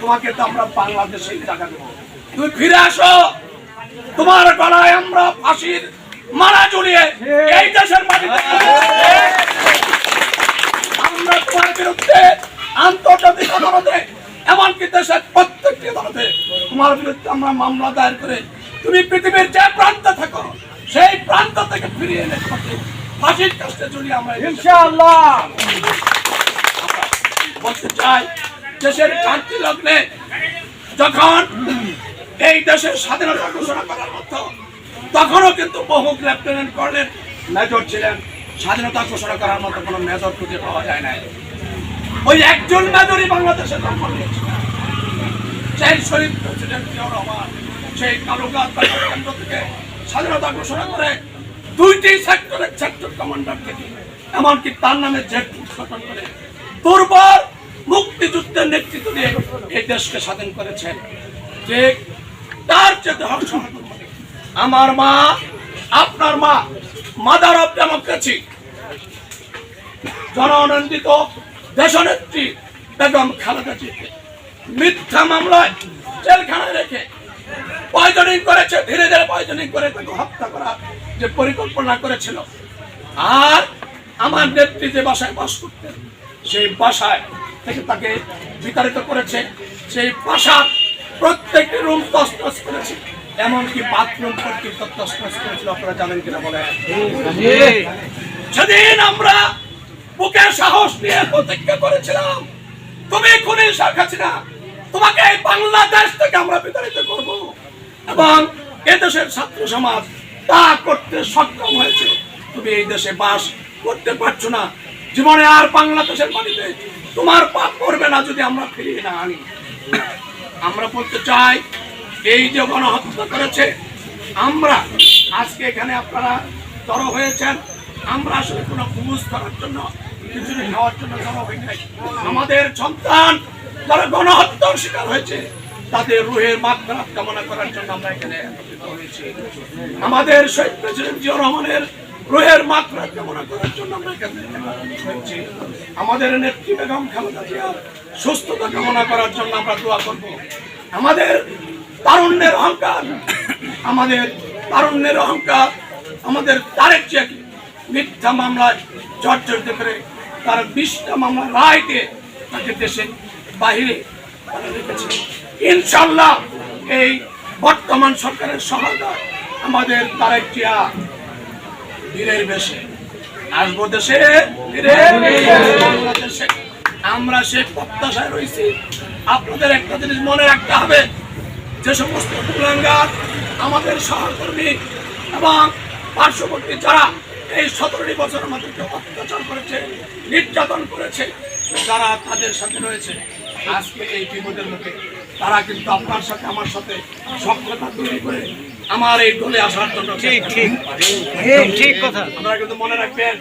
তোমাকে তো আমরা বাংলাদেশে টাকা দেবো। তুমি ফিরে আসো। তোমার গলায় আমরা ফাঁসির মারা জড়িয়ে এই দেশের মাটিতে আমরা তোমার বিরুদ্ধে আন্তর্জাতিক আদালতে এমনকি দেশের প্রত্যেকটি আদালতে তোমার বিরুদ্ধে আমরা মামলা দায়ের করে তুমি পৃথিবীর যে প্রান্তে থাকো সেই প্রান্ত থেকে ফিরিয়ে এনে তোমাকে ফাঁসির কাছে জড়িয়ে আমরা ইনশাআল্লাহ। বলতে চাই দেশের শান্তি লগ্নে যখন এই দেশের স্বাধীনতা ঘোষণা করার মতো, তখনও কিন্তু বহু লেফটেন্যান্ট কর্নেল মেজর ছিলেন। স্বাধীনতা ঘোষণা করার মতো কোনো মেজর খুঁজে পাওয়া যায় নাই। ওই একজন মেজরই বাংলাদেশে জন্ম নিয়েছিল সেই শহীদ প্রেসিডেন্ট জিয়াউর রহমান, সেই কালুগাছ কেন্দ্র থেকে স্বাধীনতা ঘোষণা করে দুইটি সেক্টরের সেক্টর কমান্ডার থেকে এমনকি তার নামে জেট গঠন করে দুর্বল দিয়ে এই দেশকে স্বাধীন করেছেন। ঠিক তার চেয়ে হক আমার মা, আপনার মা, মাদার অফ ডেমোক্রেসি জননন্দিত দেশনেত্রী বেগম খালেদা জিয়াকে মিথ্যা মামলায় জেলখানায় রেখে পয়জনিং করেছে, ধীরে ধীরে পয়জনিং করে তাকে হত্যা করার যে পরিকল্পনা করেছিল। আর আমার নেত্রী যে বাসায় বাস করতেন, সেই বাসায় থেকে তাকে বিতাড়িত করেছে। সেই বাসার প্রত্যেকটি রুম তসতস করেছে। এমনকি বাথরুম পর্যন্ত তসতস করেছিল, আপনারা জানেন কিনা বলে সেদিন আমরা বুকে সাহস নিয়ে প্রতিজ্ঞা করেছিলাম, তুমি খুনি শেখ হাসিনা, তোমাকে এই বাংলাদেশ থেকে আমরা বিতাড়িত করব। এবং এদেশের ছাত্র সমাজ তা করতে সক্ষম হয়েছে। তুমি এই দেশে বাস করতে পারছ না। জীবনে আর বাংলাদেশের মাটিতে তোমার পাপ করবে না যদি আমরা ফিরিয়ে না আনি। আমরা বলতে চাই, এই যে গণহত্যা করেছে, আমরা আজকে এখানে আপনারা জড়ো হয়েছেন। আমরা আসলে কোনো ঘুষ করার জন্য কিছু খাওয়ার জন্য জড়ো হই নাই। আমাদের সন্তান যারা গণহত্যার শিকার হয়েছে, তাদের রুহের মাত্রা কামনা করার জন্য আমরা এখানে একত্রিত হয়েছি। আমাদের শহীদ প্রেসিডেন্ট জিয়া রহমানের রুহের মাত্রা কামনা করার জন্য আমরা এখানে আমাদের নেত্রী বেগম খালেদা জিয়ার সুস্থতা কামনা করার জন্য আমরা দোয়া করব। আমাদের তারুণ্যের অহংকার, আমাদের তারুণ্যের অহংকার, আমাদের তারেক জিয়াকে মিথ্যা মামলায় জর্জরিত করে তার বিশটা মামলা রায় দিয়ে তাকে দেশে বাহিরে রেখেছে। ইনশাল্লাহ এই বর্তমান সরকারের সহায়তা আমাদের তারেক জিয়া বীরের বেশে। আসব দেশে আমরা সে প্রত্যাশায় রয়েছি। আপনাদের একটা জিনিস মনে রাখতে হবে, যে সমস্ত কুলাঙ্গার, আমাদের সহকর্মী এবং পার্শ্ববর্তী যারা এই সতেরোটি বছর আমাদেরকে অত্যাচার করেছে, নির্যাতন করেছে, যারা তাদের সাথে রয়েছে, আজকে এই বিপদের মুখে তারা কিন্তু আপনার সাথে, আমার সাথে সক্ষতা তৈরি করে আমার এই ঢোলে আসার জন্য ঠিক ঠিক ঠিক কথা। আপনারা কিন্তু মনে রাখবেন